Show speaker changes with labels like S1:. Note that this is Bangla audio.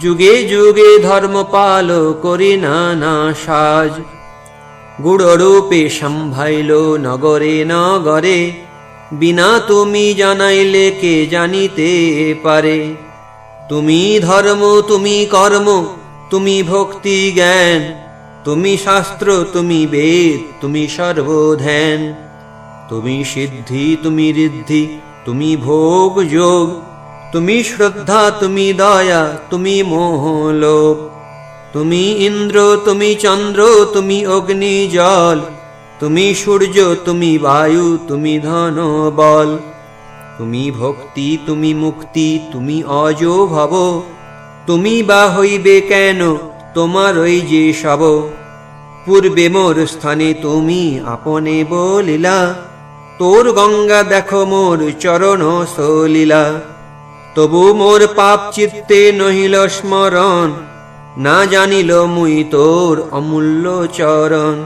S1: যুগে যুগে ধর্ম পাল করি নানা সাজ। গুড়রূপে সম্ভাইল নগরে নগরে, বিনা তুমি জানাইলে কে জানিতে পারে। তুমি ধর্ম, তুমি কর্ম, তুমি ভক্তি জ্ঞান, তুমি শাস্ত্র, তুমি বেদ, তুমি সর্বধ্যান। তুমি সিদ্ধি, তুমি ঋদ্ধি, তুমি ভোগ যোগ তুমি শ্রদ্ধা, তুমি দয়া, তুমি মোহলোভ। তুমি ইন্দ্র, তুমি চন্দ্র, তুমি অগ্নি জল তুমি সূর্য, তুমি বায়ু, তুমি ধন বল তুমি ভক্তি, তুমি মুক্তি, তুমি অজ ভব তুমি বা হইবে কেন, তোমার ওই যে সব। পূর্বে মোর স্থানে তুমি আপনে বলিলা। তোর গঙ্গা দেখো মোর চরণ সলিলা। তবু মোর পাপ চিত্তে নহিল স্মরণ না জানিল মুই তোর অমূল্য চরণ।